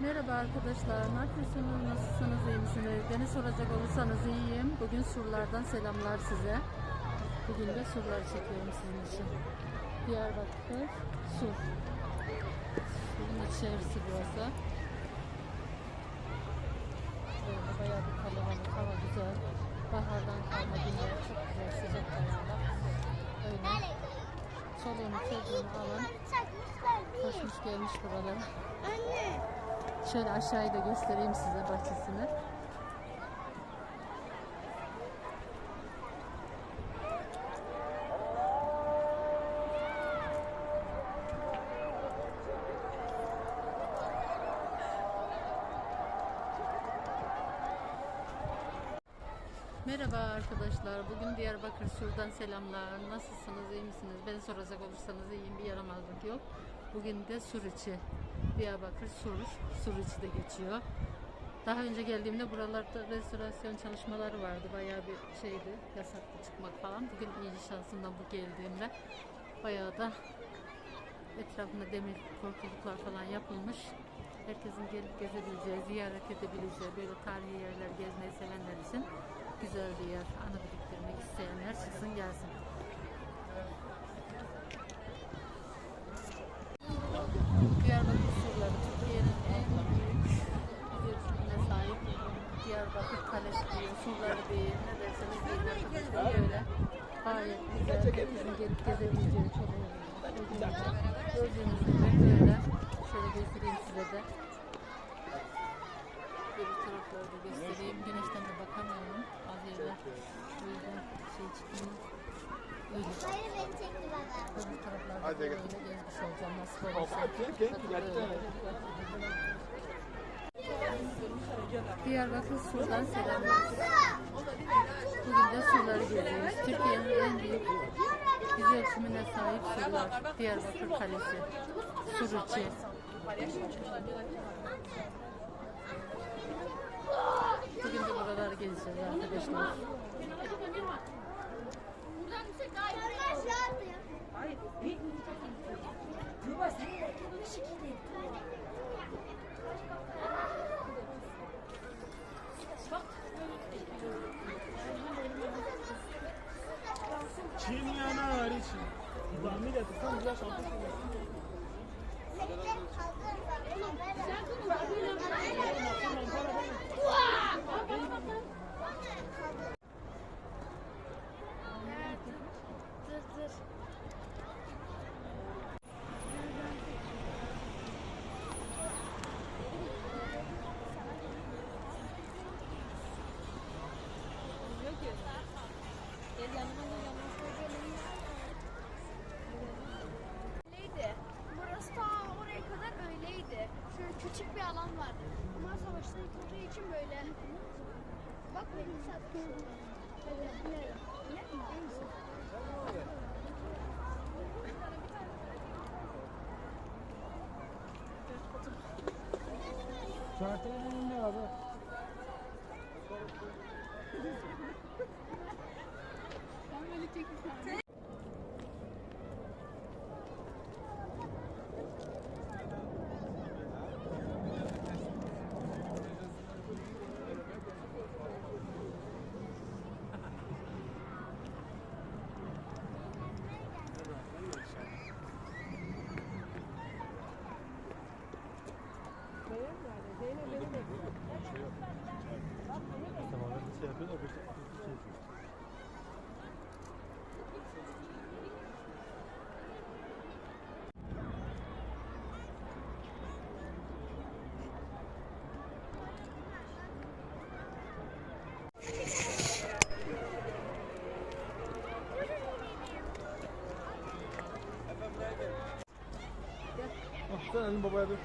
Merhaba arkadaşlar, ne yapıyorsunuz, nasılsınız, iyi misiniz? Beni soracak olursanız iyiyim. Bugün surlardan selamlar size. Bugün de surlar çekiyorum sizin için. Diyarbakır, sur. Surun içerisi burası. Böyle bayağı bir kalabalık, hava güzel. Bahardan kalma günler, çok güzel, sıcak bayağı. Öyle. Çoluğunu çocuğunu alın. Koşmuş gelmiş buralara. Anne. Şöyle aşağıyı da göstereyim size bahçesini. Merhaba arkadaşlar. Bugün Diyarbakır Sur'dan selamlar. Nasılsınız, iyi misiniz? Beni soracak olursanız iyiyim. Bir yaramazlık yok. Bugün de Sur içi. Diyarbakır Sur. Sur içi de geçiyor. Daha önce geldiğimde buralarda restorasyon çalışmaları vardı. Bayağı bir şeydi. Yasaklı çıkmak falan. Bugün iyi şansından bu geldiğimde bayağı da etrafında demir korkuluklar falan yapılmış. Herkesin gelip gezebileceği, ziyaret edebileceği böyle tarihi yerler gezmeyi sevenler için güzel bir yer. Anı biriktirmek isteyenler çıksın gelsin. Diyarbakır yüzeyine sahip Diyarbakır Kalesi diyor, surları değil, ne derseniz deyin böyle. Gayet güzel, herkesin gelip gezebileceği çok önemli. Gördüğünüz gibi böyle, şöyle göstereyim size de. Böyle tarafları da göstereyim, güneşten de bakamıyorum. Az yerde, o yüzden şey çıkmıyor. Olacağım nasıl olursa. Diyarbakır Sur'dan selamlar. Bugün de surları geziyoruz. Türkiye'nin en büyük yüz ölçümüne sahip surlar. Diyarbakır Kalesi. Sur içi. Bugün de buraları gezeceğiz arkadaşlar. Çin hariç. Zahmet etsen güzel şampiyon Bekle, hazır. Dur alan var. Ama savaşta yıkıldığı için böyle. Bak? Ne? Neyse. Şartların ne abi? Tamamen şey yapıyor da bir şey yapıyor. Ah, sen elini babaya dök.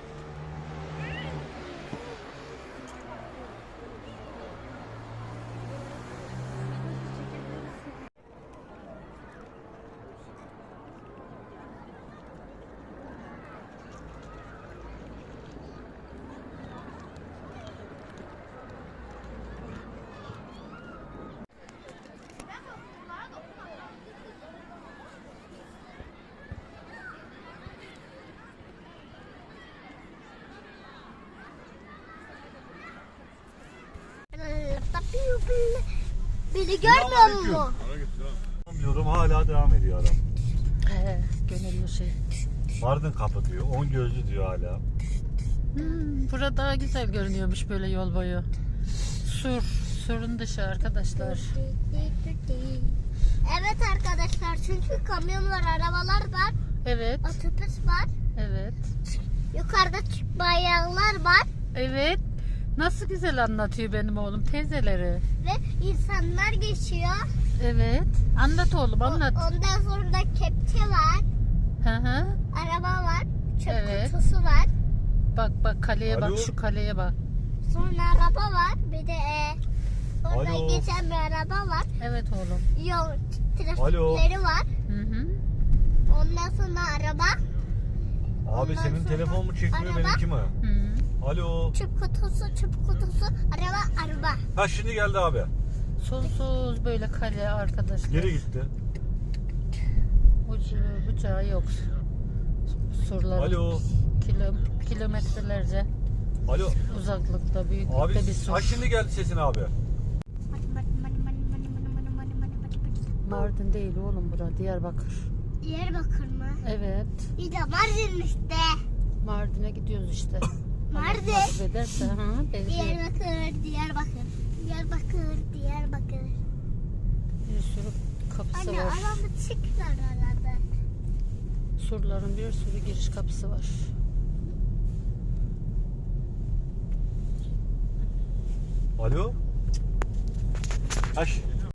Beni görmüyor musun? Diyorum hala devam ediyor adam. He, gönüllü şey. Mardin kapı diyor. On gözlü diyor hala. Hmm, burada daha güzel görünüyormuş böyle yol boyu. Sur, surun dışı arkadaşlar. Evet arkadaşlar çünkü kamyonlar, arabalar var, Evet, otobüs var, evet, yukarıda bayraklar var evet. Nasıl güzel anlatıyor benim oğlum teyzeleri. ve insanlar geçiyor. Evet. Anlat oğlum O- anlat. Ondan sonra da kepçe var, Hı hı. araba var, çöp Evet. kutusu var. Bak bak kaleye Alo. bak şu kaleye bak. Sonra araba var, bir de e, orada Alo. geçen bir araba var. Evet oğlum. Yol Alo. trafikleri var. Hı hı. Ondan sonra araba, Abi Ondan senin sonra telefon mu çekmiyor araba. benimki mi? Hı. Alo. çöp kutusu, çöp kutusu, araba, araba. Ha şimdi geldi abi. Sonsuz böyle kale arkadaşlar. Geri gitti. Ucu bucağı yok. Surların Alo. kilo, kilometrelerce Alo. uzaklıkta büyüklükte Abi bir sur. ha şimdi geldi sesin abi. Mardin değil oğlum bura Diyarbakır. Diyarbakır mı? Evet. İyi de Mardin işte. Mardin'e gidiyoruz işte. Mardin. Allah nasip ederse ha benziyor. Diyarbakır, Diyarbakır. Diyarbakır, Diyarbakır. Bir sürü kapısı Anne var. araba çıklar arada. Surların bir sürü giriş kapısı var. Alo. Ha, ş-